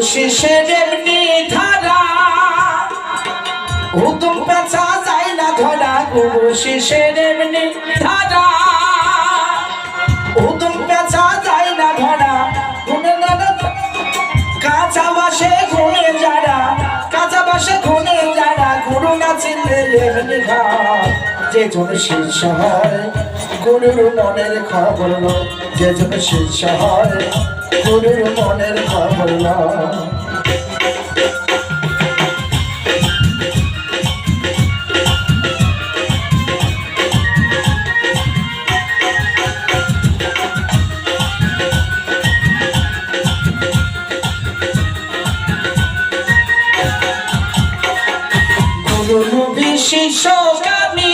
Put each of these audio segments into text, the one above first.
শিষ্যের এমনি ধারা হুতুম পেঁচা যায় না ধরা গুরু শিষ্যের এমনি ধারা হুতুম পেঁচা যায় না ধরা কাঁচা বাসে ঘুরে যারা, কাঁচা বাসে ঘুরে যারা গুরু না চিনলে এমনি ঘর যে জন শীর্ষ হয় গুরুর মনের খবর যে জন শীর্ষ হয় গুরুর মনের খবর বিশেষকামী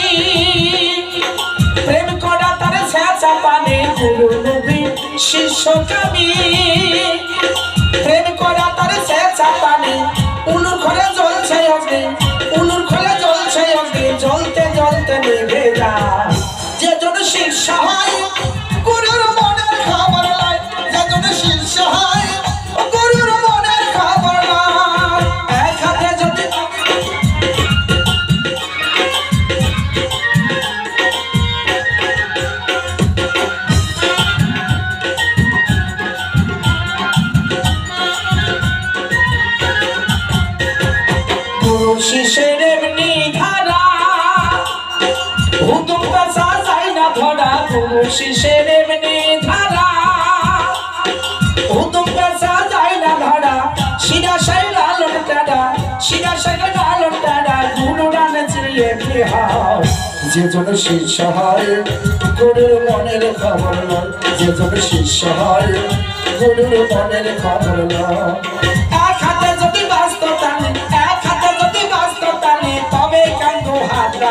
প্রেম করা তার ছেঁচা পানে গুরু নবী শিষ্যকামী প্রেম করা তার ছেঁচা পানে উলুর ঘরে জ্বলছে অগ্নি। গুরু শিষ্যের এমনি ধারা। হুতুম কাছা যায় না ধরা গুরু এমনি ধারা। হুতুম কাছা যায় না ধরা শিরা সাই লালন টাডা শিরা সাই লালন টাডা গুরু ডান চিড়িয়ে হাও যে জন শিষ্য হয়, গুরুর মনের খবর লয়। যে জন শিষ্য হয়, গুরুর মনের খবর লয়।